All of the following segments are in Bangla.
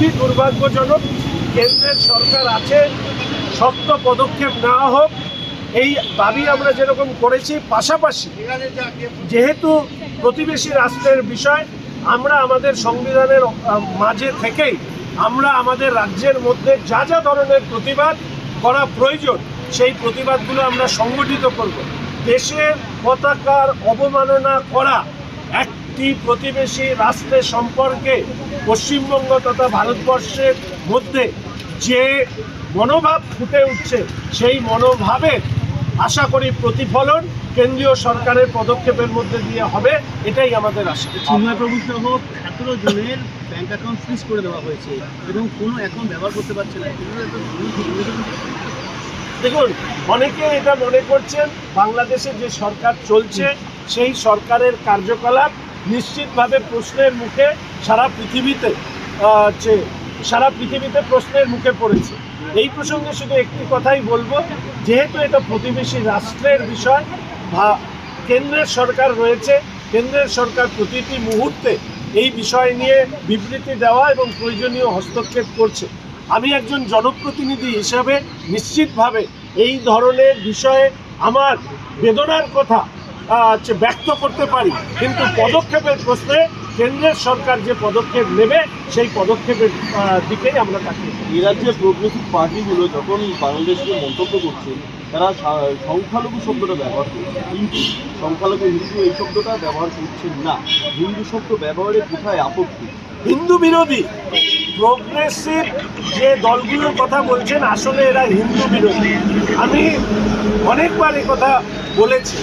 খুবই দুর্ভাগ্যজনক কেন্দ্রের সরকার আছে, শক্ত পদক্ষেপ নেওয়া হোক। এই দাবি আমরা যেরকম করেছি, পাশাপাশি যেহেতু প্রতিবেশী রাষ্ট্রের বিষয়, আমরা আমাদের সংবিধানের মাঝে থেকেই আমরা আমাদের রাজ্যের মধ্যে যা যা ধরনের প্রতিবাদ করা প্রয়োজন, সেই প্রতিবাদগুলো আমরা সংগঠিত করব। দেশের পতাকার অবমাননা করা একটি প্রতিবেশী রাষ্ট্রের সম্পর্কে পশ্চিমবঙ্গ তথা ভারতবর্ষের মধ্যে যে মনোভাব ফুটে উঠছে সেই মনোভাবের আশা করি প্রতিফলন কেন্দ্রীয় সরকারের পদক্ষেপের মধ্যে দিয়ে হবে এটাই আমাদের আশা। চিন্ময় প্রভু সহ সতেরো জনের ব্যাংক অ্যাকাউন্ট ফ্রিজ করে দেওয়া হয়েছে এবং কোনো অ্যাকাউন্ট ব্যবহার করতে পারছে না। দেখুন। অনেকে এটা মনে করছেন বাংলাদেশে যে সরকার চলছে সেই সরকারের কার্যকলাপ নিশ্চিতভাবে প্রশ্নের মুখে সারা পৃথিবীতে হচ্ছে সারা পৃথিবীতে প্রশ্নের মুখে পড়েছে। এই প্রসঙ্গে শুধু একটি কথাই বলব, যেহেতু এটা প্রতিবেশী রাষ্ট্রের বিষয় বা কেন্দ্রের সরকার রয়েছে, কেন্দ্রের সরকার প্রতিটি মুহূর্তে এই বিষয় নিয়ে বিবৃতি দেওয়া এবং প্রয়োজনীয় হস্তক্ষেপ করছে। আমি একজন জনপ্রতিনিধি হিসাবে নিশ্চিতভাবে এই ধরনের বিষয়ে আমার বেদনার কথা ব্যক্ত করতে পারি। কিন্তু পদক্ষেপের প্রশ্নে কেন্দ্রের সরকার যে পদক্ষেপ নেবে সেই পদক্ষেপের দিকেই আমরা তাকিয়ে। এই রাজ্যের প্রগ্রেসিভ পার্টিগুলো যখন বাংলাদেশকে মন্তব্য করছে তারা সংখ্যালঘু শব্দটা ব্যবহার করছে। কিন্তু সংখ্যালঘু হিন্দু এই শব্দটা ব্যবহার করছেন না। হিন্দু শব্দ ব্যবহারে কোথায় আপত্তি? হিন্দু বিরোধী। প্রোগ্রেসিভ যে দলগুলোর কথা বলছেন আসলে এরা হিন্দু বিরোধী। আমি অনেকবার এ কথা বলেছি।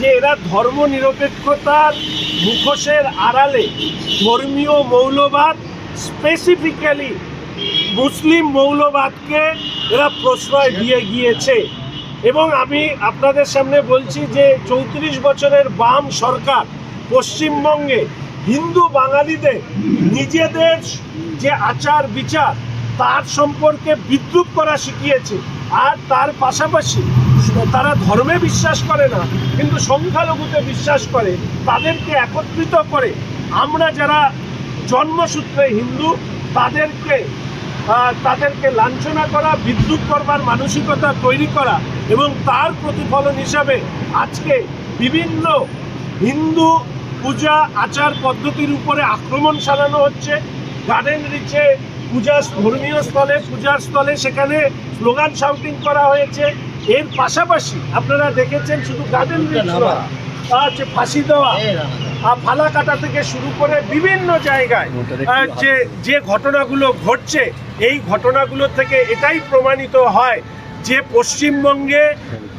যে এরা ধর্ম নিরপেক্ষতার মুখোশের আড়ালে ধর্মীয় মৌলবাদ স্পেসিফিক্যালি মুসলিম মৌলবাদকে এরা প্রশ্রয় দিয়ে গিয়েছে। এবং আমি আপনাদের সামনে বলছি যে চৌত্রিশ বছরের বাম সরকার পশ্চিমবঙ্গে হিন্দু বাঙালিদের নিজেদের যে আচার বিচার, তার সম্পর্কে বিদ্রুপ করা শিখিয়েছে। আর তার পাশাপাশি তারা ধর্মে বিশ্বাস করে না, কিন্তু সংখ্যালঘুতে বিশ্বাস করে, তাদেরকে একত্রিত করে আমরা যারা জন্মসূত্রে হিন্দু, তাদেরকে তাদেরকে লাঞ্ছনা করা, বিদ্রুপ করবার মানসিকতা তৈরি করা এবং তার প্রতিফলন হিসাবে আজকে বিভিন্ন হিন্দু পূজা আচার পদ্ধতির উপরে আক্রমণ চালানো হচ্ছে। গার্ডেন রিচে পূজা ধর্মীয় স্থলে, পূজার স্থলে সেখানে স্লোগান শাউটিং করা হয়েছে। এর পাশাপাশি আপনারা দেখেছেন শুধু গার্ডেন হচ্ছে ফাঁসি দেওয়া আহ, ফালাকাটা থেকে শুরু করে বিভিন্ন জায়গায় যে যে ঘটনাগুলো ঘটছে এই ঘটনাগুলো থেকে এটাই প্রমাণিত হয় যে পশ্চিমবঙ্গে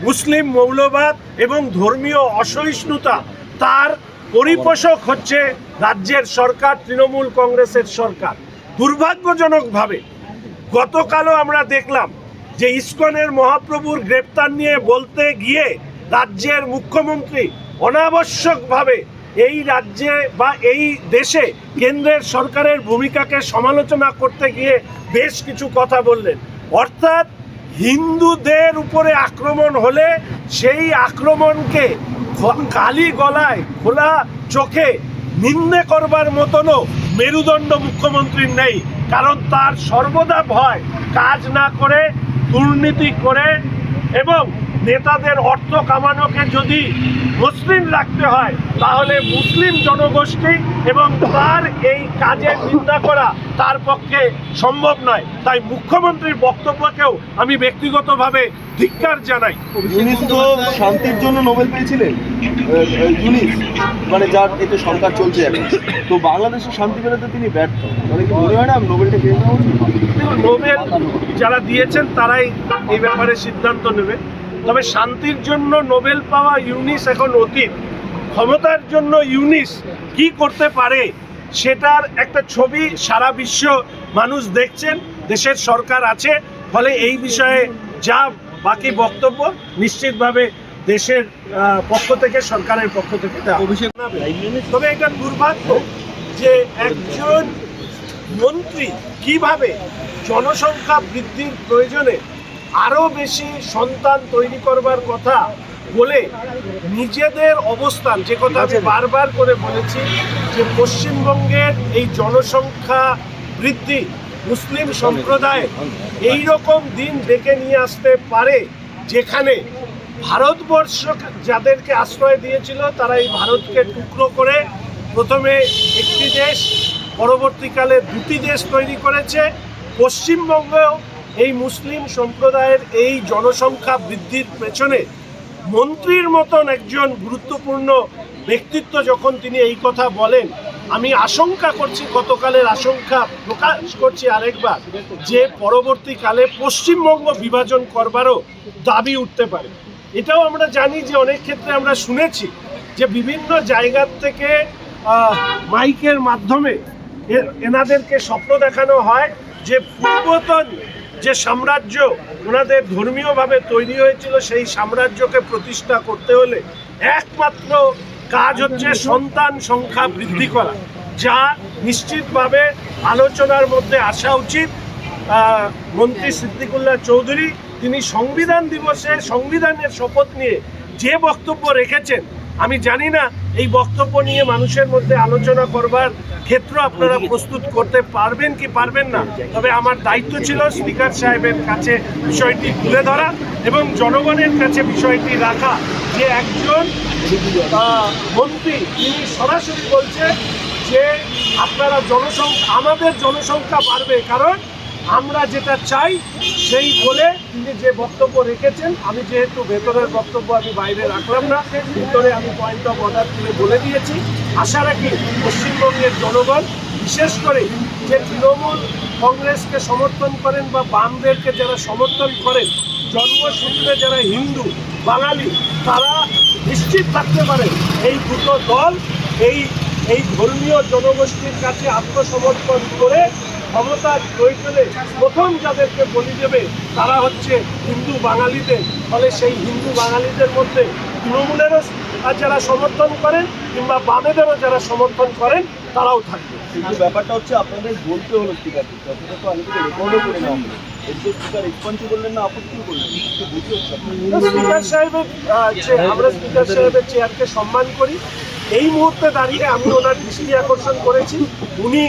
মুসলিম মৌলবাদ এবং ধর্মীয় অসহিষ্ণুতা তার পরিপোষক হচ্ছে রাজ্যের সরকার তৃণমূল কংগ্রেসের সরকার। দুর্ভাগ্যজনকভাবে গতকালও আমরা দেখলাম যে ইস্কনের মহাপ্রভুর গ্রেপ্তার নিয়ে বলতে গিয়ে রাজ্যের মুখ্যমন্ত্রী অনাবশ্যকভাবে এই রাজ্যে বা এই দেশে কেন্দ্রের সরকারের ভূমিকাকে সমালোচনা করতে গিয়ে বেশ কিছু কথা বললেন। অর্থাৎ হিন্দুদের উপরে আক্রমণ হলে সেই আক্রমণকে কালি গলায়, খোলা চোখে নিন্দে করবার মতনও মেরুদণ্ড মুখ্যমন্ত্রীর নেই। কারণ তার সর্বদা ভয় কাজ না করে দুর্নীতি করে এবং নেতাদের অর্থ কামানোকে যদি মুসলিম রাখতে হয় তাহলে মুসলিম জনগোষ্ঠী এবং তার এই কাজের নিন্দা করা তার পক্ষে সম্ভব নয়। তাই মুখ্যমন্ত্রীর বক্তব্যকেও আমি ব্যক্তিগতভাবে ধিক্কার জানাই। তো শান্তির জন্য নোবেল পেয়েছিলেন। ইউনিস মানে যার এতে সরকার চলছে এখন। তো বাংলাদেশের শান্তি পেতে তিনি ব্যর্থ। মানে কি মনে হয় না নোবেলটা পেয়ে? নোবেল যারা দিয়েছেন তারাই এই ব্যাপারে সিদ্ধান্ত নেবে। তবে শান্তির জন্য নোবেল পাওয়া ইউনিস এখন অতীত ক্ষমতার জন্য ইউনিস কি করতে পারে সেটার একটা ছবি সারা বিশ্ব মানুষ দেখছেন, দেশের সরকার আছে ফলে এই বিষয়ে যা বাকি বক্তব্য, নিশ্চিতভাবে দেশের পক্ষ থেকে, সরকারের পক্ষ থেকে। অভিষেক তবে এটা দুর্ভাগ্য যে একজন মন্ত্রী কীভাবে জনসংখ্যা বৃদ্ধির প্রয়োজনে আরও বেশি সন্তান তৈরি করবার কথা বলে নিজেদের অবস্থান যে কথা আমি বারবার করে বলেছি যে পশ্চিমবঙ্গের এই জনসংখ্যা বৃদ্ধি মুসলিম সম্প্রদায় এই রকম দিন ডেকে নিয়ে আসতে পারে যেখানে ভারতবর্ষ যাদেরকে আশ্রয় দিয়েছিল তারা এই ভারতকে টুকরো করে প্রথমে একটি দেশ পরবর্তীকালে দুটি দেশ তৈরি করেছে। পশ্চিমবঙ্গেও এই মুসলিম সম্প্রদায়ের এই জনসংখ্যা বৃদ্ধির পেছনে মন্ত্রীর মতন একজন গুরুত্বপূর্ণ ব্যক্তিত্ব যখন তিনি এই কথা বলেন, আমি আশঙ্কা করছি গতকালের আশঙ্কা প্রকাশ করছি আরেকবার যে পরবর্তীকালে পশ্চিমবঙ্গ বিভাজন করবারও দাবি উঠতে পারে। এটাও আমরা জানি যে অনেক ক্ষেত্রে আমরা শুনেছি যে বিভিন্ন জায়গার থেকে মাইকের মাধ্যমে এনাদেরকে স্বপ্ন দেখানো হয় যে পূর্বতন যে সাম্রাজ্য ওনাদের ধর্মীয়ভাবে তৈরি হয়েছিল, সেই সাম্রাজ্যকে প্রতিষ্ঠা করতে হলে একমাত্র কাজ হচ্ছে সন্তান সংখ্যা বৃদ্ধি করা, যা নিশ্চিতভাবে আলোচনার মধ্যে আসা উচিত। মন্ত্রী সিদ্দিকুল্লাহ চৌধুরী, তিনি সংবিধান দিবসে সংবিধানের শপথ নিয়ে যে বক্তব্য রেখেছেন, আমি জানি না এই বক্তব্য নিয়ে মানুষের মধ্যে আলোচনা করবার ক্ষেত্র আপনারা প্রস্তুত করতে পারবেন কি পারবেন না? তবে আমার দায়িত্ব ছিল স্পিকার সাহেবের কাছে বিষয়টি তুলে ধরা এবং জনগণের কাছে বিষয়টি রাখা যে একজন মন্ত্রী তিনি সরাসরি বলছেন যে আপনারা জনসংখ্যা আমাদের জনসংখ্যা বাড়বে। কারণ আমরা যেটা চাই, সেই বলে তিনি যে বক্তব্য রেখেছেন, আমি যেহেতু ভেতরের বক্তব্য আমি বাইরে রাখলাম না, ভেতরে আমি পয়েন্ট অফ অর্ডার তুলে বলে দিয়েছি। আশা রাখি পশ্চিমবঙ্গের জনগণ, বিশেষ করে যে তৃণমূল কংগ্রেসকে সমর্থন করেন বা বামদেরকে যারা সমর্থন করেন, জন্মসূত্রে যারা হিন্দু, বাঙালি, তারা নিশ্চিত থাকতে পারেন, এই দুটো দল এই এই ধর্মীয় জনগোষ্ঠীর কাছে আত্মসমর্পণ করে ক্ষমতার প্রয়োজনে প্রথম যাদেরকে বলি দেবে তারা হচ্ছে হিন্দু বাঙালিদের। ফলে সেই হিন্দু বাঙালিদের মধ্যে তৃণমূলেরও যারা সমর্থন করেন কিংবা বামেদেরও যারা সমর্থন করেন তারাও থাকবে। কিন্তু ব্যাপারটা হচ্ছে আপনাদের বলতে হলো যতটা তো আগে রেকর্ডও করে স্পিকার করলেন না আপত্তিও করলেন তো বুঝতে স্পিকার সাহেবের যে আমরা স্পিকার সাহেবের চেয়ারকে সম্মান করি এই মুহূর্তে দাঁড়িয়ে আমি ওনার দৃষ্টি আকর্ষণ করেছি। উনি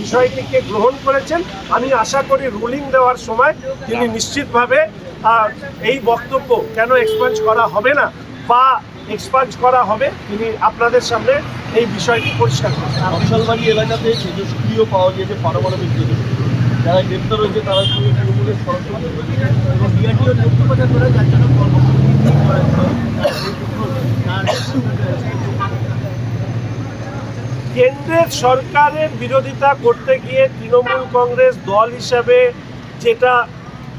বিষয়টিকে গ্রহণ করেছেন। আমি আশা করি রুলিং দেওয়ার সময় তিনি নিশ্চিতভাবে এই বক্তব্য কেন এক্সপাঞ্জ করা হবে না বা এক্সপাঞ্জ করা হবে, তিনি আপনাদের সামনে এই বিষয়টি পরিষ্কার করবেন। নকশালবাড়ি এলাকাতে তেজস্ক্রিয় পাওয়া গিয়েছে পারমাণবিক যারা গ্রেপ্তার হয়েছে, তারা সঙ্গে তৃণমূলের সরাসরি এবং করে যার জন্য কর্মসূচি কেন্দ্রের সরকারের বিরোধিতা করতে গিয়ে তৃণমূল কংগ্রেস দল হিসাবে যেটা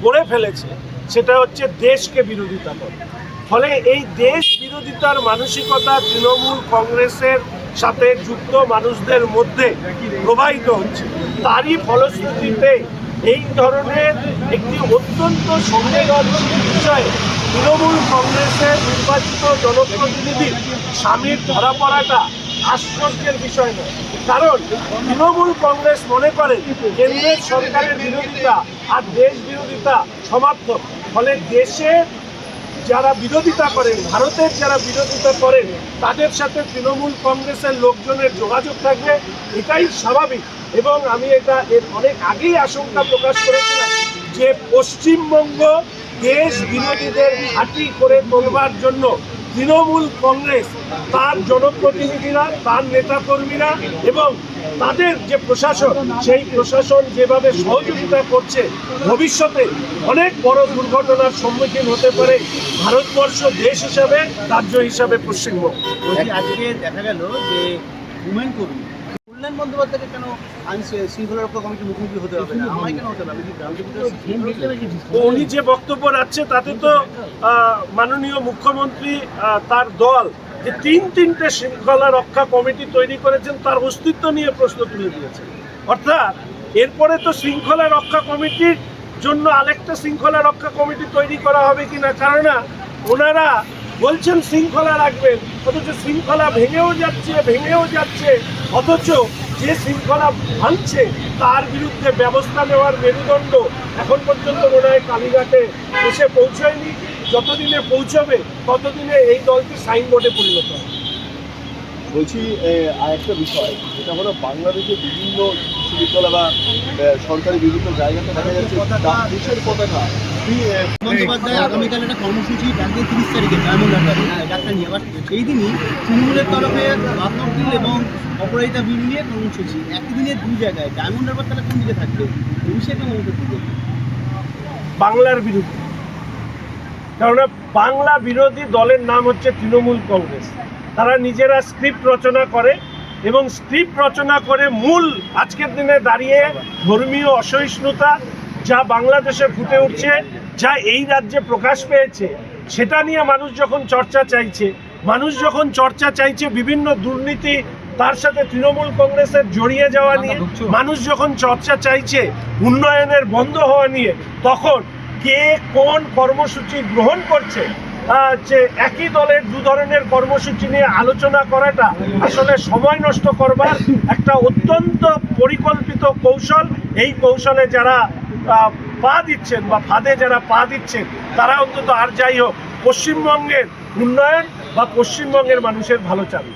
করে ফেলেছে, সেটা হচ্ছে দেশকে বিরোধিতা করে। ফলে এই দেশ বিরোধিতার মানসিকতা তৃণমূল কংগ্রেসের সাথে যুক্ত মানুষদের মধ্যে প্রবাহিত হচ্ছে। তারই ফলশ্রুতিতে এই ধরনের একটি অত্যন্ত সংবেদনশীল বিষয়ে তৃণমূল কংগ্রেসের নির্বাচিত জনপ্রতিনিধি স্বামীর ধরা পড়াটা আশ্চর্যের বিষয় নয়। কারণ তৃণমূল কংগ্রেস মনে করে কেন্দ্রের সরকারের বিরোধিতা আর দেশ বিরোধিতা সমার্থক ফলে দেশের যারা বিরোধিতা করেন, ভারতের যারা বিরোধিতা করেন, তাদের সাথে তৃণমূল কংগ্রেসের লোকজনের যোগাযোগ থাকবে, এটাই স্বাভাবিক। এবং আমি এটা এর অনেক আগেই আশঙ্কা প্রকাশ করেছিলাম যে পশ্চিমবঙ্গ দেশ বিরোধীদের হাঁটি করে তোলবার জন্য তৃণমূল কংগ্রেস, তার জনপ্রতিনিধিরা, তার নেতাকর্মীরা এবং তাদের যে প্রশাসন, সেই প্রশাসন যেভাবে সহযোগিতা করছে, ভবিষ্যতে অনেক বড় দুর্ঘটনার সম্মুখীন হতে পারে ভারতবর্ষ দেশ হিসাবে, রাজ্য হিসাবে পশ্চিমবঙ্গ। আজকে দেখা গেল যে উমেন কর্মী কল্যাণ বন্দ্যোপাধ্যায়কে কেন আইন শৃঙ্খলা রক্ষা কমিটির মুখোমুখি হতে হবে না? আমায় কেন হতে হবে? কি উনি যে বক্তব্য রাখছে তাতে তো মাননীয় মুখ্যমন্ত্রী তার দল যে তিন তিনটে শৃঙ্খলা রক্ষা কমিটি তৈরি করেছেন তার অস্তিত্ব নিয়ে প্রশ্ন তুলে দিয়েছেন অর্থাৎ এরপরে তো শৃঙ্খলা রক্ষা কমিটির জন্য আরেকটা শৃঙ্খলা রক্ষা কমিটি তৈরি করা হবে কিনা? কারণ না ওনারা বলছেন শৃঙ্খলা রাখবেন, অথচ শৃঙ্খলা ভেঙেও যাচ্ছে ভেঙেও যাচ্ছে। অথচ যে শৃঙ্খলা ভাঙছে, তার বিরুদ্ধে ব্যবস্থা নেওয়ার মেরুদণ্ড এখন পর্যন্ত মনে হয় কালীঘাটে এসে পৌঁছায়নি। যতদিনে পৌঁছবে, ততদিনে এই দলটি সাইনবোর্ডে পরিণত হবে। বলছি আর একটা বিষয় যেটা হলো বাংলাদেশে বিভিন্ন কিছু বিদ্যালয় বা সরকারি বিভিন্ন জায়গাতে দেখা যাচ্ছে দেশের পতাকা বন্দ্যোপাধ্যায় আগামীকাল একটা কর্মসূচি ডাকবে তিরিশ তারিখে ডায়মন্ড ডাক্তার নিয়ে। আবার সেই দিনই তৃণমূলের তরফে এবং অপরাজিতা বিল নিয়ে কর্মসূচি। একই দিনে দুই জায়গায় ডায়মন্ড হারবার তাহলে কোন দিকে থাকবে? করবেন? বাংলার বিরুদ্ধে কেননা বাংলা বিরোধী দলের নাম হচ্ছে তৃণমূল কংগ্রেস। তারা নিজেরা স্ক্রিপ্ট রচনা করে এবং স্ক্রিপ্ট রচনা করে মূল আজকের দিনে দাঁড়িয়ে ধর্মীয় অসহিষ্ণুতা যা বাংলাদেশে ফুটে উঠছে যা এই রাজ্যে প্রকাশ পেয়েছে সেটা নিয়ে মানুষ যখন চর্চা চাইছে মানুষ যখন চর্চা চাইছে বিভিন্ন দুর্নীতি তার সাথে তৃণমূল কংগ্রেসের জড়িয়ে যাওয়া নিয়ে মানুষ যখন চর্চা চাইছে উন্নয়নের বন্ধ হওয়া নিয়ে তখন কে কোন কর্মসূচি গ্রহণ করছে যে একই দলের দু ধরনের কর্মসূচি নিয়ে আলোচনা করাটা আসলে সময় নষ্ট করবার একটা অত্যন্ত পরিকল্পিত কৌশল। এই কৌশলে যারা পা দিচ্ছেন বা ফাঁদে যারা পা দিচ্ছেন, তারা অন্তত আর যাই হোক, পশ্চিমবঙ্গের উন্নয়ন বা পশ্চিমবঙ্গের মানুষের ভালো আমরা?